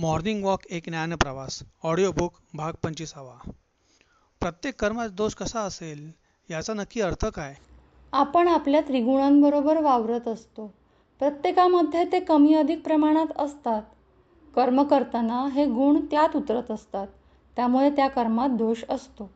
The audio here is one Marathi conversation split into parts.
मॉर्निंग वॉक एक ज्ञानप्रवास ऑडिओ बुक भाग पंचवीसावा. प्रत्येक कर्मात दोष कसा असेल याचा नक्की अर्थ काय? आपण आपल्या त्रिगुणांबरोबर वावरत असतो. प्रत्येकामध्ये ते कमी अधिक प्रमाणात असतात. कर्म करताना हे गुण त्यात उतरत असतात. त्यामुळे त्या कर्मात दोष असतो.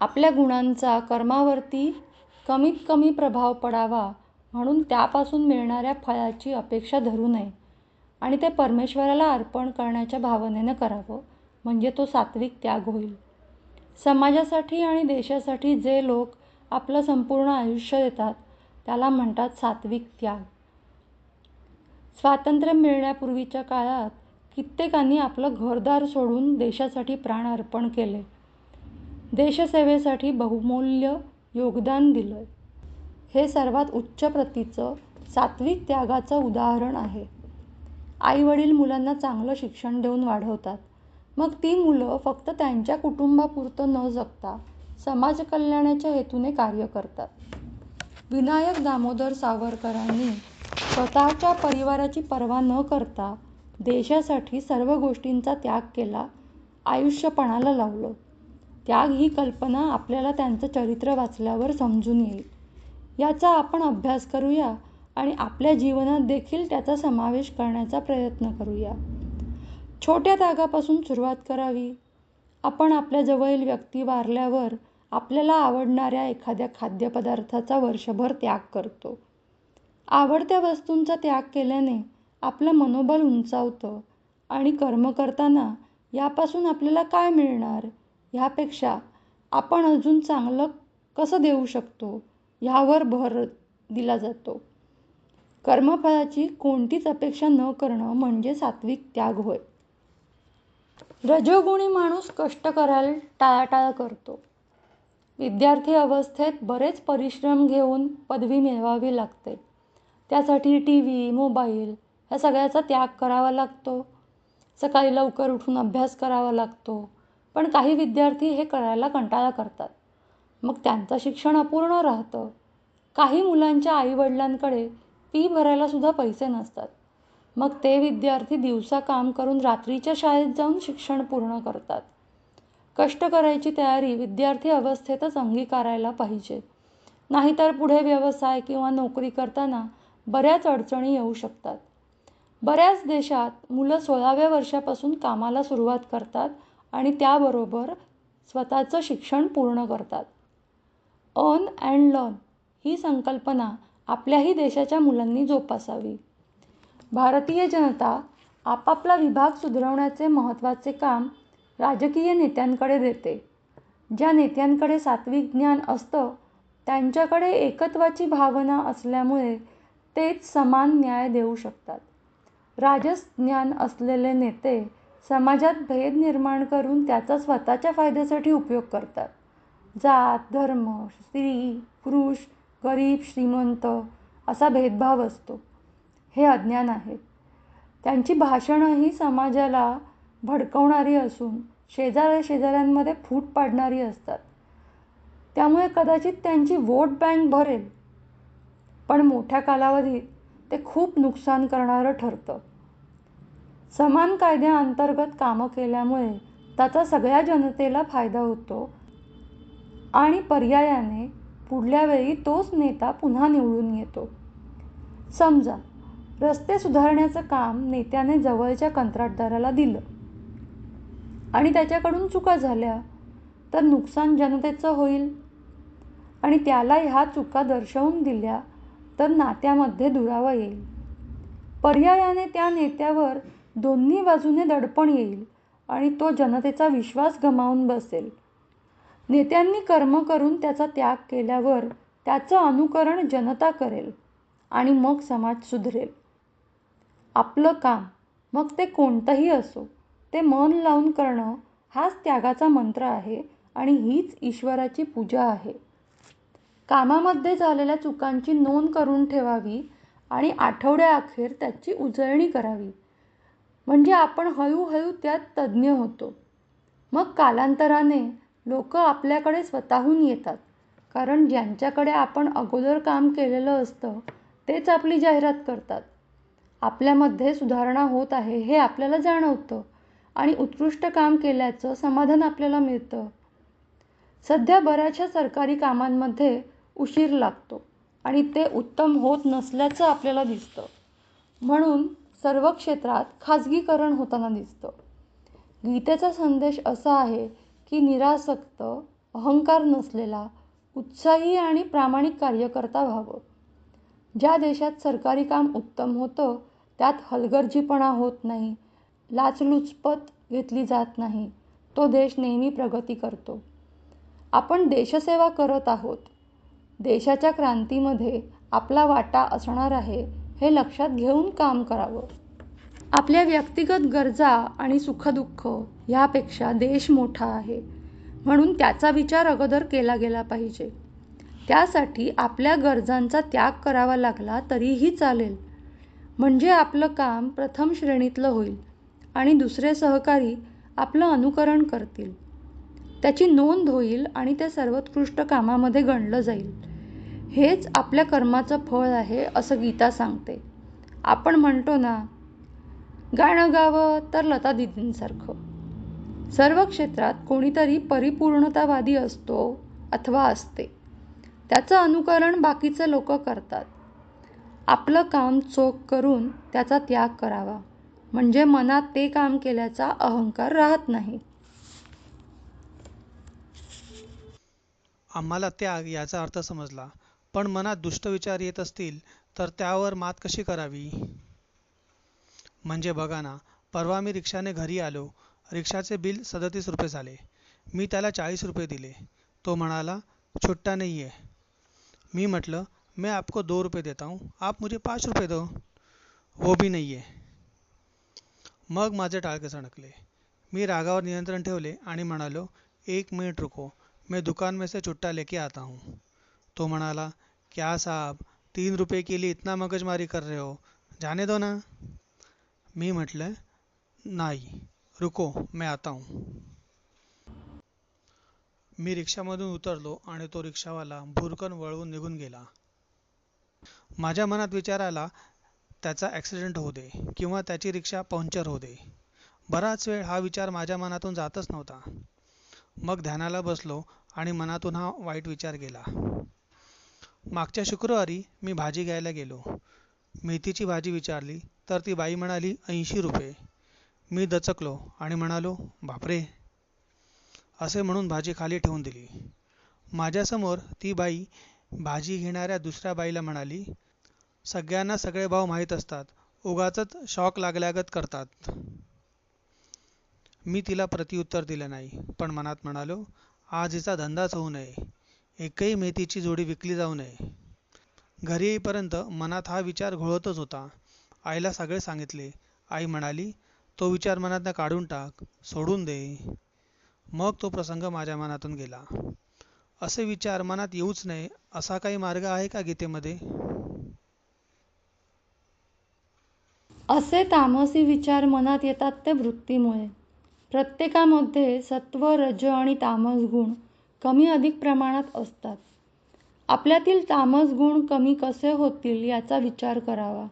आपल्या गुणांचा कर्मावरती कमीत कमी प्रभाव पडावा म्हणून त्यापासून मिळणाऱ्या फळाची अपेक्षा धरू नये. आणि ते परमेश्वराला अर्पण करण्याच्या भावनेनं करावं म्हणजे तो सात्विक त्याग होईल. समाजासाठी आणि देशासाठी जे लोक आपलं संपूर्ण आयुष्य देतात त्याला म्हणतात सात्विक त्याग. स्वातंत्र्य मिळण्यापूर्वीच्या काळात कित्येकांनी आपलं घरदार सोडून देशासाठी प्राण अर्पण केले. देशसेवेसाठी बहुमूल्य योगदान दिलं हे सर्वात उच्च प्रतीचं सात्विक त्यागाचं उदाहरण आहे. आई वडील मुलांना चांगलं शिक्षण देऊन वाढवतात. मग ती मुलं फक्त त्यांच्या कुटुंबापुरतं न जगता समाजकल्याणाच्या हेतूने कार्य करतात. विनायक दामोदर सावरकरांनी स्वतःच्या परिवाराची पर्वा न करता देशासाठी सर्व गोष्टींचा त्याग केला आयुष्यपणाला लावलं. त्याग ही कल्पना आपल्याला त्यांचं चरित्र वाचल्यावर समजून येईल. याचा आपण अभ्यास करूया. आणि आपल्या जीवनात देखील त्याचा समावेश करण्याचा प्रयत्न करूया. छोट्या त्यागापासून सुरुवात करावी. आपण आपल्या जवळील व्यक्ती वारल्यावर आपल्याला आवडणाऱ्या एखाद्या खाद्यपदार्थाचा वर्षभर त्याग करतो. आवडत्या वस्तूंचा त्याग केल्याने आपलं मनोबल उंचावतं आणि कर्म करताना यापासून आपल्याला काय मिळणार? ह्यापेक्षा आपण अजून चांगलं कसं देऊ शकतो? ह्यावर भर दिला जातो. कर्मफळाची कोणतीच अपेक्षा न करणं म्हणजे सात्विक त्याग होय. रजोगुणी माणूस कष्ट करायला टाळाटाळ करतो. विद्यार्थी अवस्थेत बरेच परिश्रम घेऊन पदवी मिळवावी लागते. त्यासाठी टी व्ही मोबाईल ह्या सगळ्याचा त्याग करावा लागतो. सकाळी लवकर उठून अभ्यास करावा लागतो. पण काही विद्यार्थी हे करायला कंटाळा करतात. मग त्यांचं शिक्षण अपूर्ण राहतं. काही मुलांच्या आईवडिलांकडे फी भरायलासुद्धा पैसे नसतात. मग ते विद्यार्थी दिवसा काम करून रात्रीच्या शाळेत जाऊन शिक्षण पूर्ण करतात. कष्ट करायची तयारी विद्यार्थी अवस्थेतच अंगीकारायला पाहिजे. नाहीतर पुढे व्यवसाय किंवा नोकरी करताना बऱ्याच अडचणी येऊ शकतात. बऱ्याच देशात मुलं सोळाव्या वर्षापासून कामाला सुरुवात करतात आणि त्याबरोबर स्वतःचं शिक्षण पूर्ण करतात. अर्न अँड लर्न ही संकल्पना आपल्याही देशाच्या मुलांनी जोपासावी. भारतीय जनता आपापला विभाग सुधारवण्याचे महत्त्वाचे काम राजकीय नेत्यांकडे देते. ज्या नेत्यांकडे सात्विक ज्ञान असतं त्यांच्याकडे एकत्वाची भावना असल्यामुळे तेच समान न्याय देऊ शकतात. राजस ज्ञान असलेले नेते समाजात भेद निर्माण करून त्याचा स्वतःच्या फायद्यासाठी उपयोग करतात. जात धर्म स्त्री पुरुष गरीब श्रीमंत असा भेदभाव असतो. हे अज्ञान आहे. त्यांची भाषणंही समाजाला भडकवणारी असून शेजाऱ्या शेजाऱ्यांमध्ये फूट पाडणारी असतात. त्यामुळे कदाचित त्यांची वोट बँक भरेल. पण मोठ्या कालावधीत ते खूप नुकसान करणारं ठरतं. समान कायद्याअंतर्गत कामं केल्यामुळे त्याचा सगळ्या जनतेला फायदा होतो आणि पर्यायाने पुढल्या वेळी तोच नेता पुन्हा निवडून येतो. समजा रस्ते सुधारण्याचं काम नेत्याने जवळच्या कंत्राटदाराला दिलं आणि त्याच्याकडून चुका झाल्या तर नुकसान जनतेचं होईल. आणि त्याला ह्या चुका दर्शवून दिल्या तर नात्यामध्ये दुरावा येईल. पर्यायाने त्या नेत्यावर दोन्ही बाजूने दडपण येईल आणि तो जनतेचा विश्वास गमावून बसेल. नेत्यांनी कर्म करून त्याचा त्याग केल्यावर त्याचं अनुकरण जनता करेल आणि मग समाज सुधरेल. आपलं काम मग ते कोणतंही असो ते मन लावून करणं हाच त्यागाचा मंत्र आहे आणि हीच ईश्वराची पूजा आहे. कामामध्ये झालेल्या चुकांची नोंद करून ठेवावी आणि आठवड्याअखेर त्याची उजळणी करावी. म्हणजे आपण हळूहळू त्यात तज्ज्ञ होतो. मग कालांतराने लोक आपल्याकडे स्वतःहून येतात. कारण ज्यांच्याकडे आपण अगोदर काम केलेलं असतं तेच आपली जाहिरात करतात. आपल्यामध्ये सुधारणा होत आहे हे आपल्याला जाणवतं आणि उत्कृष्ट काम केल्याचं समाधान आपल्याला मिळतं. सध्या बऱ्याचशा सरकारी कामांमध्ये उशीर लागतो आणि ते उत्तम होत नसल्याचं आपल्याला दिसतं. म्हणून सर्व क्षेत्रात खाजगीकरण होताना दिसतं. गीतेचा संदेश असा आहे की निरासक्त अहंकार नसलेला उत्साही आणि प्रामाणिक कार्यकर्ता व्हावं. ज्या देशात सरकारी काम उत्तम होतं त्यात हलगर्जीपणा होत नाही लाचलुचपत घेतली जात नाही तो देश नेहमी प्रगती करतो. आपण देशसेवा करत आहोत. देशाच्या क्रांतीमध्ये आपला वाटा असणार आहे हे लक्षात घेऊन काम करावं. आपल्या व्यक्तिगत गरजा आणि सुखदुःख ह्यापेक्षा देश मोठा आहे. म्हणून त्याचा विचार अगोदर केला गेला पाहिजे. त्यासाठी आपल्या गरजांचा त्याग करावा लागला तरीही चालेल. म्हणजे आपलं काम प्रथम श्रेणीतलं होईल आणि दुसरे सहकारी आपलं अनुकरण करतील. त्याची नोंद होईल आणि ते सर्वोत्कृष्ट कामामध्ये गणलं जाईल. हेच आपल्या कर्माचं फळ आहे असं गीता सांगते. आपण म्हणतो ना गाणं गावं तर लता दिदींसारखं सर्व क्षेत्रात कोणीतरी परिपूर्णतावादी असतो अथवा असते. त्याचं अनुकरण बाकीचे लोक करतात. आपलं काम चोख करून त्याचा त्याग करावा. म्हणजे मनात ते काम केल्याचा अहंकार राहत नाही. आम्हाला त्याग याचा अर्थ समजला. पण मनात दुष्ट विचार येत असतील तर त्यावर मात कशी करावी? म्हणजे बघा ना, परवा मी रिक्षाने घरी आलो, रिक्षाचे बिल सदतीस रुपये झाले. मी त्याला चाळीस रुपये दिले. तो म्हणाला, छुट्टा नहीं है मी म्हटलं, मैं आपको दो रुपये देता हूँ. आप मुझे पाच रुपये दो. वो भी नहीं है मग माझे टाळके सणकले. मी रागावर नियंत्रण ठेवले आणि म्हणालो, एक मिनिट रुको, मैं दुकान में से चुट्टा लेके आता हूँ. तो म्हणाला, क्या साहब, तीन रुपये के लिए इतना मगजमारी कर रहे हो? जाने दो ना. मी म्हटलं नाही रुको मैं आता हूँ. मी रिक्षामधून उतरलो आणि तो रिक्षावाला भुरकन वळवून निघून गेला. माझ्या मनात विचार आला त्याचा ॲक्सिडेंट होऊ दे किंवा त्याची रिक्षा पंक्चर होऊ दे. बराच वेळ हा विचार माझ्या मनातून जातच नव्हता. मग ध्यानाला बसलो आणि मनातून हा वाईट विचार गेला. मागच्या शुक्रवारी मी भाजी घ्यायला गेलो. मेथीची भाजी विचारली तर ती बाई म्हणाली ऐंशी रुपये. मी दचकलो आणि म्हणालो बापरे. असे म्हणून भाजी खाली ठेवून दिली. माझ्यासमोर ती बाई भाजी घेणाऱ्या दुसऱ्या बाईला म्हणाली सगळ्यांना सगळे भाव माहीत असतात. उगाचच शॉक लागल्यागत करतात. मी तिला प्रतिउत्तर दिलं नाही पण मनात म्हणालो आज हिचा धंदाच होऊ नये. एकही मेथीची जोडी विकली जाऊ नये. घरी येईपर्यंत मनात हा विचार घोळतच होता. आईला सगळे सांगितले. आई म्हणाली तो विचार मनातनं काढून टाक सोडून दे. मग तो प्रसंग माझ्या मनातून गेला. असे विचार मनात येऊच नये असा काही मार्ग आहे का गीतेमध्ये? असे तामसी विचार मनात येतात ते वृत्तीमुळे. प्रत्येकामध्ये सत्व रज आणि तामस गुण कमी अधिक प्रमाणात असतात. आपल्यातील तामस गुण कमी कसे होतील याचा विचार करावा.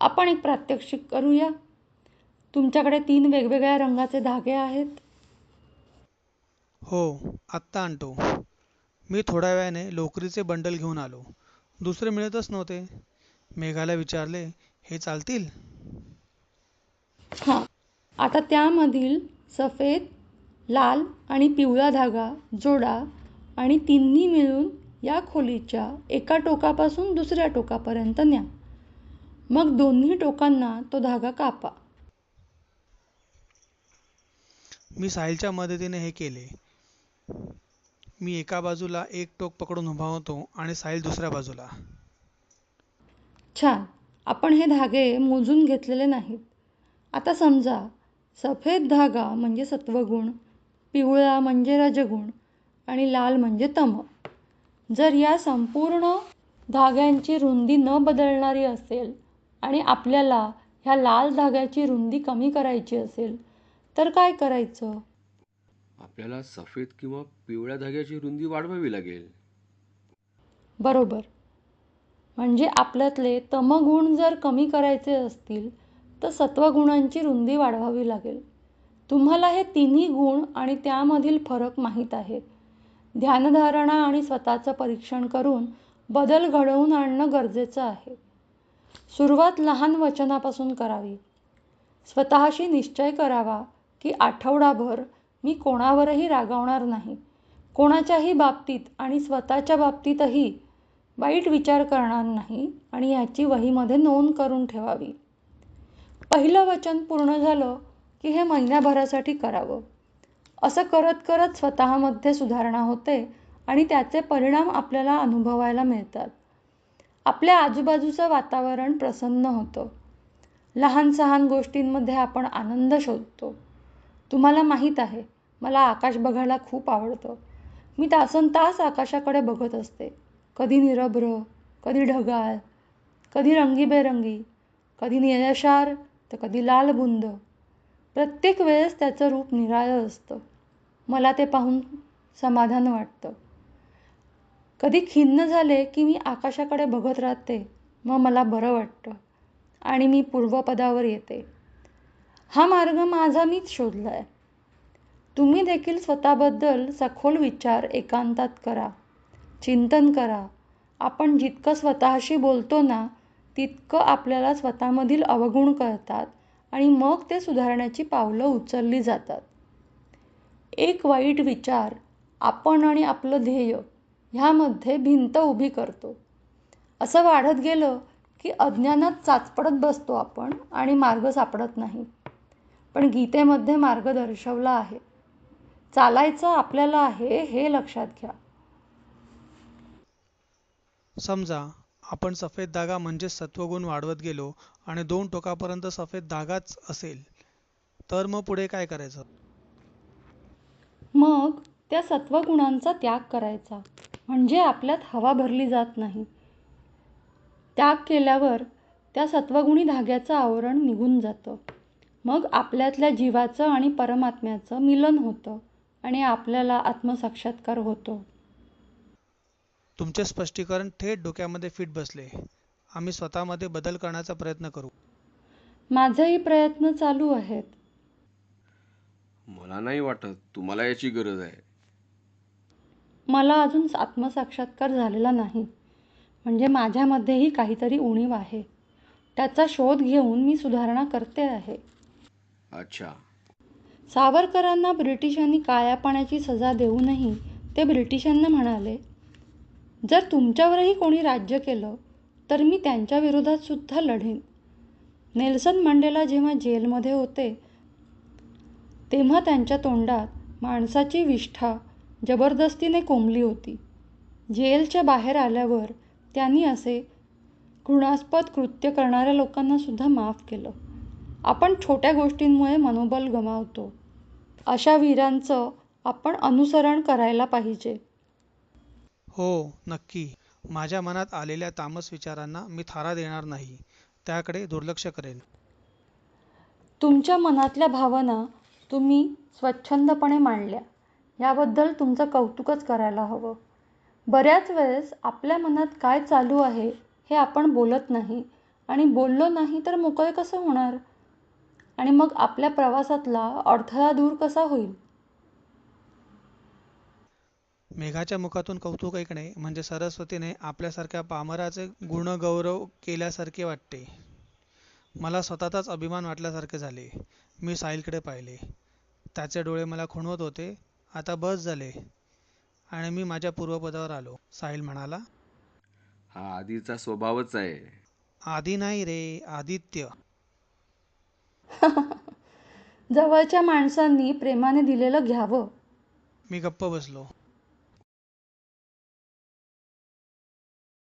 आपण एक प्रात्यक्षिक करूया. तुमच्याकडे तीन वेगवेगळ्या रंगाचे धागे आहेत. हो आत्ता आणतो. मी थोड्या वेळाने लोकरीचे बंडल घेऊन आलो. दुसरे मिळतच नव्हते. मेघाला विचारले हे चालतील? हां आता त्यामधील सफेद लाल आणि पिवळा धागा जोडा आणि तिन्ही मिळून या खोलीच्या एका टोकापासून दुसऱ्या टोकापर्यंत न्या. मग दोन्ही टोकांना तो धागा कापा. मी साहिलच्या मदतीने हे केले. मी एका बाजूला एक टोक पकडून उभा होतो आणि साहिल दुसऱ्या बाजूला. छान आपण हे धागे मोजून घेतलेले नाहीत. आता समजा सफेद धागा म्हणजे सत्वगुण पिवळा म्हणजे रजगुण आणि लाल म्हणजे तम. जर या संपूर्ण धाग्यांची रुंदी न बदलणारी असेल आणि आपल्याला ह्या लाल धाग्याची रुंदी कमी करायची असेल तर काय करायचं? आपल्याला सफेद किंवा पिवळ्या धाग्याची रुंदी वाढवावी लागेल. बरोबर. म्हणजे आपल्यातले तमगुण जर कमी करायचे असतील तर सत्वगुणांची रुंदी वाढवावी लागेल. तुम्हाला हे तिन्ही गुण आणि त्यामधील फरक माहीत आहे ध्यानधारणा आणि स्वतःचं परीक्षण करून बदल घडवून आणणं गरजेचं आहे. सुरुवात लहान वचनापासून करावी. स्वतःशी निश्चय करावा की आठवडाभर मी कोणावरही रागावणार नाही. कोणाच्याही बाबतीत आणि स्वतःच्या बाबतीतही वाईट विचार करणार नाही आणि याची वहीमध्ये नोंद करून ठेवावी. पहिलं वचन पूर्ण झालं की हे महिन्याभरासाठी करावं. असं करत करत स्वतःमध्ये सुधारणा होते आणि त्याचे परिणाम आपल्याला अनुभवायला मिळतात. आपल्या आजूबाजूचं वातावरण प्रसन्न होतं. लहान सहान गोष्टींमध्ये आपण आनंद शोधतो. तुम्हाला माहीत आहे मला आकाश बघायला खूप आवडतं. मी तासन तास आकाशाकडे बघत असते. कधी निरभ्र कधी ढगाळ कधी रंगीबेरंगी कधी निळशार तर कधी लाल बुंद. प्रत्येक वेळेस त्याचं रूप निराळं असतं. मला ते पाहून समाधान वाटतं. कधी खिन्न झाले की मी आकाशाकडे बघत राहते मग मला बरं वाटतं आणि मी पूर्वपदावर येते. हा मार्ग माझा मीच शोधला आहे तुम्ही देखील स्वतःबद्दल सखोल विचार एकांतात करा. चिंतन करा. आपण जितकं स्वतःशी बोलतो ना तितकं आपल्याला स्वतःमधील अवगुण कळतात आणि मग ते सुधारण्याची पावलं उचलली जातात. एक वाईट विचार आपण आणि आपलं ध्येय ह्यामध्ये भिंत उभी करतो. असं वाढत गेलं की अज्ञानात चाचपडत बसतो आपण आणि मार्ग सापडत नाही. पण गीतेमध्ये मार्ग दर्शवला आहे. चालायचं आपल्याला आहे हे लक्षात घ्या. समजा आपण सफेद धागा म्हणजेच सत्वगुण वाढवत गेलो आणि दोन टोकापर्यंत सफेद धागाच असेल तर मग पुढे काय करायचं? मग त्या सत्वगुणांचा त्याग करायचा. म्हणजे आपल्यात हवा भरली जात नाही. त्याग केल्यावर त्या सत्वगुणी धाग्याचं आवरण निघून जातं. मग आपल्यातल्या जीवाचं आणि परमात्म्याचं मिलन होतं आणि आपल्याला आत्मसाक्षात्कार होतो. तुमचे स्पष्टीकरण थेट डोक्यामध्ये फिट बसले. आम्ही स्वतःमध्ये बदल करण्याचा प्रयत्न करू. माझेही प्रयत्न चालू आहेत. मला नाही वाटत तुम्हाला याची गरज आहे. मला अजून आत्मसाक्षात्कार झालेला नाही. म्हणजे माझ्यामध्येही काहीतरी उणीव आहे. त्याचा शोध घेऊन मी सुधारणा करते आहे. अच्छा. सावरकरांना ब्रिटिशांनी काळ्या पाण्याची सजा देऊनही ते ब्रिटिशांना म्हणाले जर तुमच्यावरही कोणी राज्य केलं तर मी त्यांच्या विरोधात सुद्धा लढेन. नेल्सन मंडेला जेव्हा जेलमध्ये होते तेव्हा त्यांच्या तोंडात माणसाची विष्ठा जबरदस्तीने कोंबली होती. जेलच्या बाहेर आल्यावर त्यांनी असे घृणास्पद कृत्य करणाऱ्या लोकांना सुद्धा माफ केलं. आपण छोट्या गोष्टींमुळे मनोबल गमावतो. अशा वीरांचं आपण अनुसरण करायला पाहिजे. हो नक्की. माझ्या मनात आलेल्या तामस विचारांना मी थारा देणार नाही. त्याकडे दुर्लक्ष करेन. तुमच्या मनातल्या भावना तुम्ही स्वच्छंदपणे मांडल्या. याबद्दल तुमचं कौतुकच करायला हवं. बऱ्याच वेळेस आपल्या मनात काय चालू आहे हे आपण बोलत नाही आणि बोललो नाही तर मोकळे कसं होणार? आणि मग आपल्या प्रवासातला अडथळा दूर कसा होईल? मेघाच्या मुखातून कौतुक ऐकणे म्हणजे सरस्वतीने आपल्यासारख्या पामराचे गुणगौरव केल्यासारखे वाटते. मला स्वतःचाच अभिमान वाटल्यासारखे झाले. मी साहिलकडे पाहिले. त्याचे डोळे मला खुणवत होते. आता बस झाले. आणि मी माझ्या पूर्वपदावर आलो. साहिल म्हणाला हा आधीचा स्वभावच आहे. आधी नाही रे आदित्य. जवळच्या माणसांनी प्रेमाने दिलेलं घ्यावं. मी गप्प बसलो.